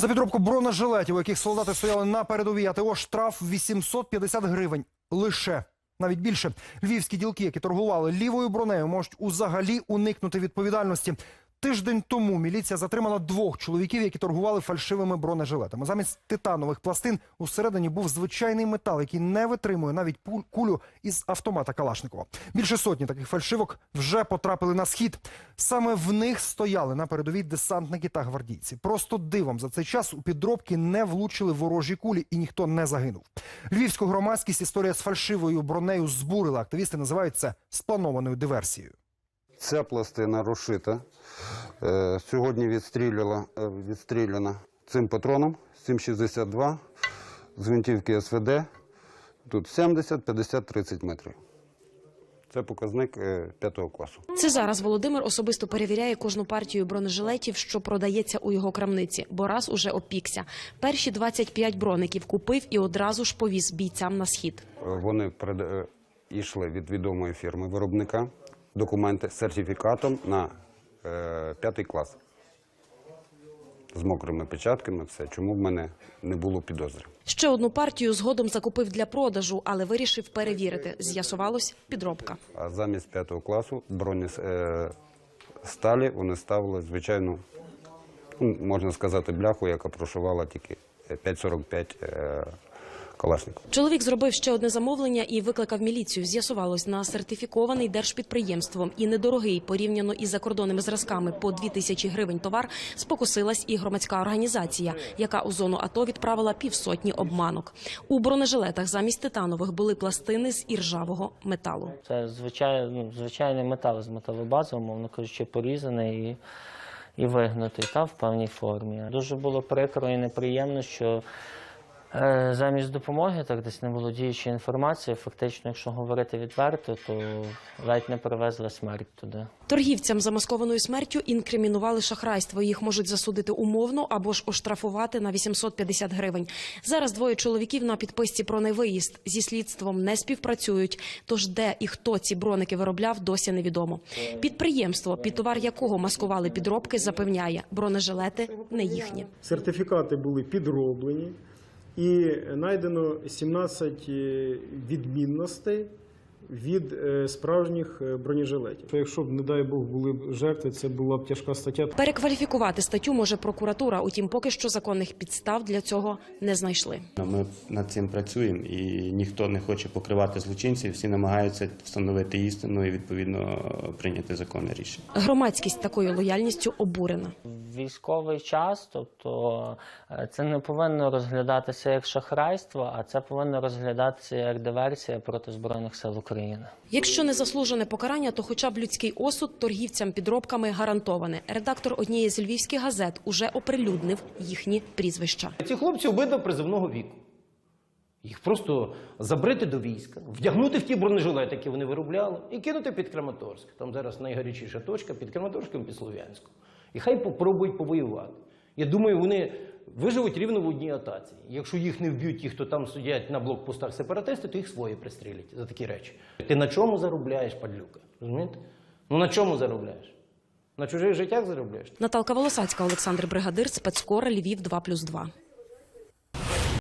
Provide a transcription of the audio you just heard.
За підробку бронежилетів, у яких солдати стояли на передовій АТО, штраф 850 гривень. Лише. Навіть більше. Львівські ділки, які торгували лівою бронею, можуть узагалі уникнути відповідальності. Тиждень тому міліція затримала двох чоловіків, які торгували фальшивими бронежилетами. Замість титанових пластин усередині був звичайний метал, який не витримує навіть кулю із автомата Калашникова. Більше сотні таких фальшивок вже потрапили на схід. Саме в них стояли на передовій десантники та гвардійці. Просто дивом за цей час у підробки не влучили ворожі кулі і ніхто не загинув. Львівську громадськість історія з фальшивою бронею збурила. Активісти називають це спланованою диверсією. Ця пластина розшита. Е, Сьогодні відстріляла, е, відстріляна цим патроном 7,62 з гвинтівки СВД. Тут 70, 50, 30 метрів. Це показник 5 класу. Це зараз Володимир особисто перевіряє кожну партію бронежилетів, що продається у його крамниці, бо раз уже опікся. Перші 25 броників купив і одразу ж повіз бійцям на схід. Е, Вони е, йшли від відомої фірми виробника документи з сертифікатом на е, 5 клас. З мокрими печатками, все. Чому в мене не було підозри? Ще одну партію згодом закупив для продажу, але вирішив перевірити. З'ясувалось підробка. А замість п'ятого класу броні е, сталі вони ставили звичайну, ну, можна сказати, бляху, яка прошивала тільки 5,45 е, калашників. Чоловік зробив ще одне замовлення і викликав міліцію. З'ясувалось на сертифікований держпідприємством і недорогий порівняно із закордонними зразками по 2 тисячі гривень товар спокусилась і громадська організація, яка у зону АТО відправила півсотні обманок. У бронежилетах замість титанових були пластини з іржавого металу. Це звичай, ну, звичайний метал з металобази, умовно кажучи, порізаний і, і вигнутий та, в певній формі. Дуже було прикро і неприємно, що замість допомоги, так десь не володіючи інформацією, фактично, якщо говорити відверто, то ледь не привезли смерть туди. Торгівцям замаскованою смертю інкримінували шахрайство. Їх можуть засудити умовно або ж оштрафувати на 850 гривень. Зараз двоє чоловіків на підписці про невиїзд зі слідством не співпрацюють. Тож де і хто ці броники виробляв, досі невідомо. Підприємство, під товар якого маскували підробки, запевняє, бронежилети не їхні. Сертифікати були підроблені і знайдено 17 е, відмінностей від е, справжніх е, бронежилетів. Якщо б, не дай Бог, були б жертви, це була б тяжка стаття. Перекваліфікувати статтю може прокуратура. Утім, поки що законних підстав для цього не знайшли. Ми над цим працюємо і ніхто не хоче покривати злочинців. Всі намагаються встановити істину і відповідно прийняти законне рішення. Громадськість такою лояльністю обурена. Військовий час, тобто е, це не повинно розглядатися як шахрайство, а це повинно розглядатися як диверсія проти Збройних сил України. Якщо не заслужене покарання, то хоча б людський осуд торгівцям підробками гарантоване. Редактор однієї з львівських газет уже оприлюднив їхні прізвища. Ці хлопці обидва призовного віку. Їх просто забрити до війська, вдягнути в ті бронежилети, які вони виробляли, і кинути під Краматорськ. Там зараз найгарячіша точка під Краматорськом під Слов'янськом. І хай попробують повоювати. Я думаю, вони виживуть рівно в одній атаці. Якщо їх не вб'ють ті, хто там сидять на блокпостах сепаратисти, то їх свої пристрілять за такі речі. Ти на чому заробляєш, падлюка? Розумієте? Ну на чому заробляєш? На чужих життях заробляєш? Наталка Волосацька, Олександр Бригадир, спецкора Львів 2+,2.